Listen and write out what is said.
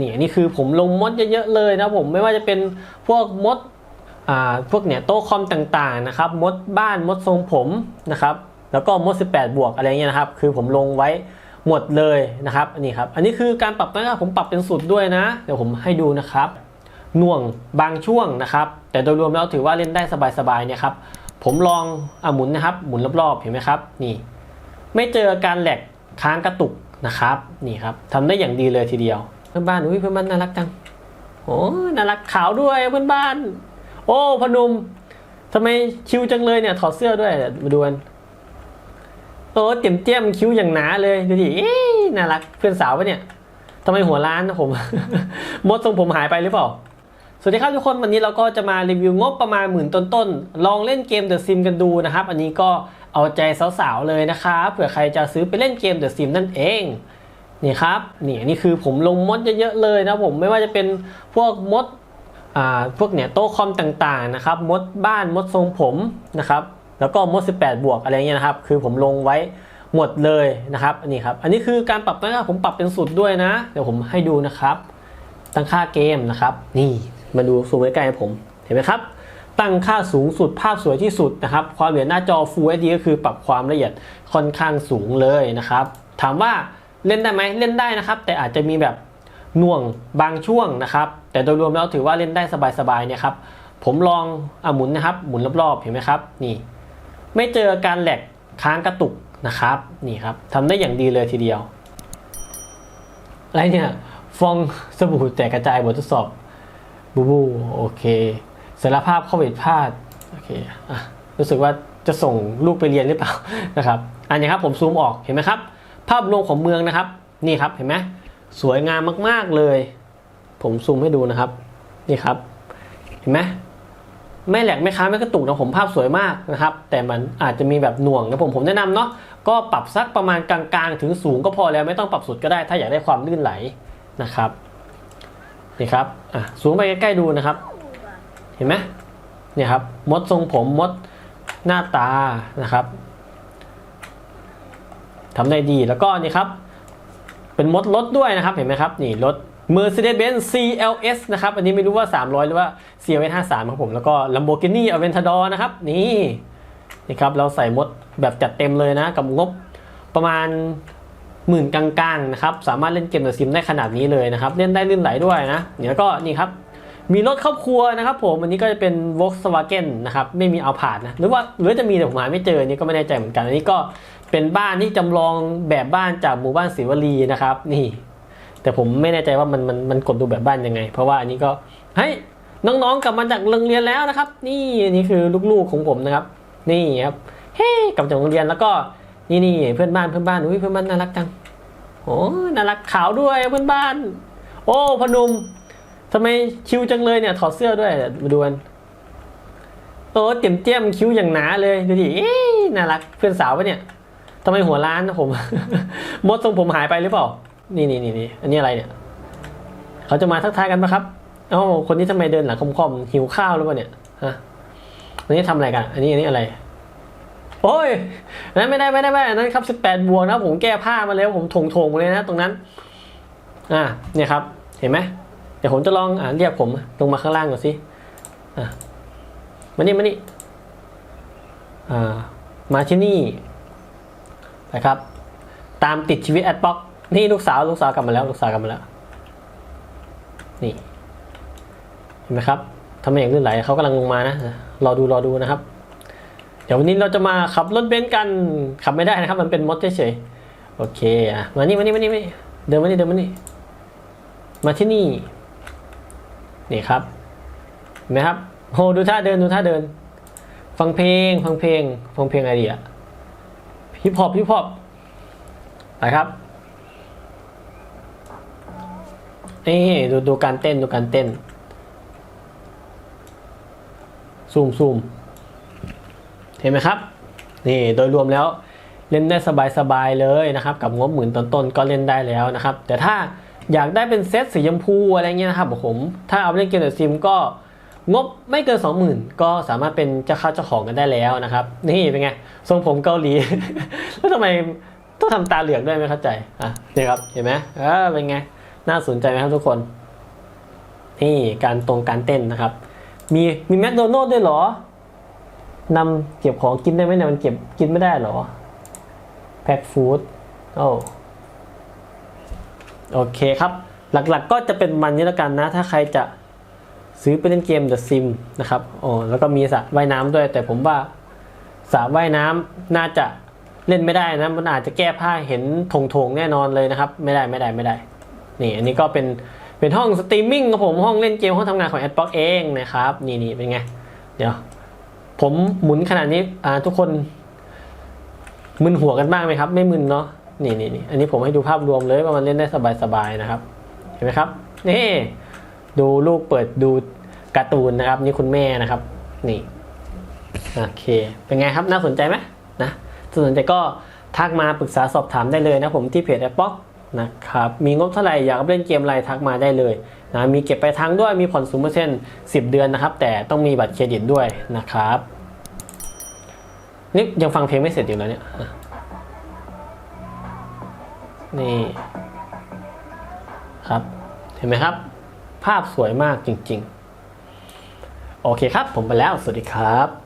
นี่นี่คือผมลงมดเยอะๆเลยนะผมไม่ว่าจะเป็นพวกมดอ่าพวกเนี่ยโต๊ะคอมต่างๆนะครับมดบ้านมดทรงผมนะครับแล้วก็มด 18 บวกอะไรเงี้ยนะครับ คือผมลงไว้หมดเลยนะครับนนี้ครับ อันนี้คือการปรับนะครับผมปรับเป็นสุดด้วยนะ เดี๋ยวผมให้ดูนะครับหน่วงบางช่วงนะครับ แต่โดยรวมแล้วถือว่าเล่นได้สบายๆเนี่ยครับผมลองอหมุนนะครับ หมุนรอบๆเห็นไหมครับนี่ ไม่เจอการแหลกค้างกระตุกนะครับนี่ครับทำได้อย่างดีเลยทีเดียว เพื่อนบ้านอุ้ยเพื่อนบ้านน่ารักจังโอ้น่ารักขาวด้วยเพื่อนบ้าน โอ้พนมทำไมคิ้วจังเลยเนี่ย ถอดเสื้อด้วยมาดูกันโอ้เต็มเตี้ยมคิ้วอย่างหนาเลยดูดิน่ารักเพื่อนสาวปะเนี่ยทำไมหัวล้านนะผม มดทรงผมหายไปหรือเปล่า สวัสดีครับทุกคนวันนี้เราก็จะมารีวิวงบประมาณหมื่นต้นๆ ลองเล่นเกม The Sim กันดูนะครับ อันนี้ก็เอาใจสาวๆเลยนะครับเผื่อใครจะซื้อไปเล่นเกม The Sim นั่นเอง นี่ครับนี่นนี้คือผมลงมดเยอะๆเลยนะผมไม่ว่าจะเป็นพวกมดอ่าพวกเนี่ยโต๊ะคอมต่างๆนะครับมดบ้านมดทรงผมนะครับแล้วก็มด 18 บวกอะไรเงี้ยนะครับ คือผมลงไว้หมดเลยนะครับนนี้ครับอันนี้คือการปรับนะครับผมปรับเป็นสุดด้วยนะ เดี๋ยวผมให้ดูนะครับ ตั้งค่าเกมนะครับ นี่มาดูซูมใกล้ๆให้ผมเห็นไหมครับ ตั้งค่าสูงสุดภาพสวยที่สุดนะครับ ความละเอียดหน้าจอ Full HD ก็คือปรับความละเอียดค่อนข้างสูงเลยนะครับ ถามว่า เล่นได้ไหมเล่นได้นะครับ แต่อาจจะมีแบบหน่วงบางช่วงนะครับ แต่โดยรวมแล้วถือว่าเล่นได้สบายๆเนี่ยครับผมลองอะหมุนนะครับ หมุนรอบๆเห็นไหมครับ นี่ ไม่เจอการแหลกค้างกระตุกนะครับ นี่ครับทำได้อย่างดีเลยทีเดียวอะไรเนี่ยฟองสบู่แตกกระจายบททดสอบบูบูโอเคสารภาพข้อผิดพลาดโอเคอะรู้สึกว่าจะส่งลูกไปเรียนหรือเปล่านะครับ อันนี้ครับผมซูมออกเห็นไหมครับาพรวมของเมืองนะครับ นี่ครับเห็นไหมสวยงามมาก ๆเลย ผมซูมให้ดูนะครับ นี่ครับ เห็นไหมไม่แหลกไม่ค้างไม่กระตุกนะผมภาพสวยมากนะครับ แต่มันอาจจะมีแบบหน่วงนะผมผมแนะนำเนาะก็ปรับสักประมาณกลางๆ ถึงสูงก็พอแล้วไม่ต้องปรับสุดก็ได้ ถ้าอยากได้ความลื่นไหลนะครับนี่ครับอะสูงไปใกล้ๆดูนะครับ เห็นไหมเนี่ยครับมดทรงผมมดหน้าตานะครับ ทำได้ดีแล้วก็นี่ครับ เป็นมดรถด้วยนะครับเห็นไหมครับนี่รถ Mercedes-Benz CLS นะครับ อันนี้ไม่รู้ว่า 300 หรือว่า CLS 53ครับผม แล้วก็ Lamborghini Aventador นะครับ นี่นี่ครับ เราใส่มดแบบจัดเต็มเลยนะ กับงบประมาณหมื่นกลางๆนะครับ สามารถเล่นเกมเดอะซิมได้ขนาดนี้เลยนะครับ เล่นได้ลื่นไหลด้วยนะเดี๋ยวก็นี่ครับ มีรถครอบครัวนะครับผมอันนี้ก็จะเป็น Volkswagen นะครับไม่มีเอาผ่านนะหรือว่าหรือจะมีแต่ผมหาไม่เจอนนี้ก็ไม่แน่ใจเหมือนกัน อันนี้ก็เป็นบ้านที่จำลองแบบบ้านจากหมู่บ้านศรีวลีนะครับ นี่ แต่ผมไม่แน่ใจว่ามันมันมันกดดูแบบบ้านยังไง เพราะว่าอันนี้ก็เฮ้ยน้องๆกลับมาจากโรงเรียนแล้วนะครับ นี่อันนี้คือลูกๆของผมนะครับ นี่ครับเฮ้กลับจากโรงเรียนแล้วก็นี่นี่เพื่อนบ้านเพื่อนบ้านอุ้ยเพื่อนบ้านน่ารักจังโอ้น่ารักขาวด้วยเพื่อนบ้าน โอ้พนม ทำไมคิ้วจังเลยเนี่ย ถอดเสื้อด้วยมาดูกันโอ้เต็มเตี้ยมคิ้วอย่างหนาเลยดูดิน่ารักเพื่อนสาวปะเนี่ยทำไมหัวล้านผม มดทรงผมหายไปหรือเปล่า นี่นี่นี่นี่อันนี้อะไรเนี่ย เขาจะมาทักทายกันปะครับเอ้าคนนี้ทำไมเดินหลังคอมๆหิวข้าวหรือเปล่าเนี่ยฮะอันนี้ทำอะไรกัน อันนี้อันนี้อะไร โอ้ยนั้นไม่ได้ไม่ได้ไม่ได้นั้นครับสิบแปดบวกนะผมแก้ผ้ามาแล้ว ผมถงถงๆเลยนะ ตรงนั้น อ่าเนี่ยครับ เห็นไหม ดี๋ยวผมจะลองอเรียกผมลงมาข้างล่างก่อนสิมานี่มานี่มาที่นี่นะครับ ตามติดชีวิตแอดบ็อกนี่ลูกสาวลูกสาวกลับมาแล้ว ลูกสาวกลับมาแล้ว นี่เห็นไหมครับทำไมอย่างลื่นไหลเขากำลังลงมานะรอดูรอดูนะครับ เดี๋ยววันนี้เราจะมาขับรถเบนซ์กันขับไม่ได้นะครับ มันเป็นมดเฉยๆโอเคอะมานี่มานี่มานี่มานี่เดินมานี่เดินมานี่มาที่นี่ นี่ครับเห็นไหมครับโหดูท่าเดินดูท่าเดิน ฟังเพลงฟังเพลงฟังเพลงอะไรดีอะฮิปฮอปฮิปฮอปไปครับนี่ดูดูการเต้นดูการเต้นซูมซูมเห็นไหมครับ นี่โดยรวมแล้วเล่นได้สบายๆเลยนะครับ กับงบหมื่นต้นๆก็เล่นได้แล้วนะครับ แต่ถ้า อยากได้เป็นเซตสีชมพูอะไรเงี้ยนะครับผมถ้าเอาเล่นเกมเดอะซิมก็งบไม่เกิน 20,000 ก็สามารถเป็นเจ้าข้าเจ้าของกันได้แล้วนะครับ นี่เป็นไง ทรงผมเกาหลี แล้วทำไมต้องทำตาเหลือกด้วยไม่เข้าใจอะนี่ครับเห็นไหมเออเป็นไง น่าสนใจไหมครับทุกคน นี่การตรงการเต้นนะครับ มีมีแมคโดนัลด์ด้วยเหรอนำเก็บของกินได้ไหมเนี่ยมันเก็บกินไม่ได้เหรอแพ็คฟู้ดโอ้ โอเคครับ หลักๆก็จะเป็นมันนี้แล้วกันนะ ถ้าใครจะซื้อไปเล่นเกม The Sim นะครับโอ้แล้วก็มีสระว่ายน้ำด้วย แต่ผมว่าสระว่ายน้ำน่าจะเล่นไม่ได้นะ มันอาจจะแก้ผ้าเห็นถงถงๆแน่นอนเลยนะครับ ไม่ได้ไม่ได้ไม่ได้ นี่อันนี้ก็เป็นเป็นห้องสตรีมมิ่งของผมห้องเล่นเกมห้องทำงานของ a d b l o c k เองนะครับ นี่นี่เป็นไง เดี๋ยว ผมหมุนขนาดนี้อ่าทุกคนมึนหัวกันบ้างไหมครับ ไม่มึนเนาะ นี่นี่นี่อันนี้ผมให้ดูภาพรวมเลยว่ามันเล่นได้สบายๆนะครับ เห็นไหมครับ นี่ดูลูกเปิดดูการ์ตูนนะครับ นี่คุณแม่นะครับ นี่โอเค เป็นไงครับน่าสนใจไหมนะสนใจก็ทักมาปรึกษาสอบถามได้เลยนะผมที่เพจแอปป๊อกนะครับมีงบเท่าไหร่อยากเล่นเกมอะไรทักมาได้เลยนะมีเก็บไปลายทางด้วยมีผ่อนศูนย์เปอร์เซ็นต์สิบเดือนนะครับ แต่ต้องมีบัตรเครดิตด้วยนะครับนี่ยังฟังเพลงไม่เสร็จอยู่แล้วเนี่ย นี่ครับเห็นไหมครับ ภาพสวยมากจริง ๆ โอเคครับ ผมไปแล้ว สวัสดีครับ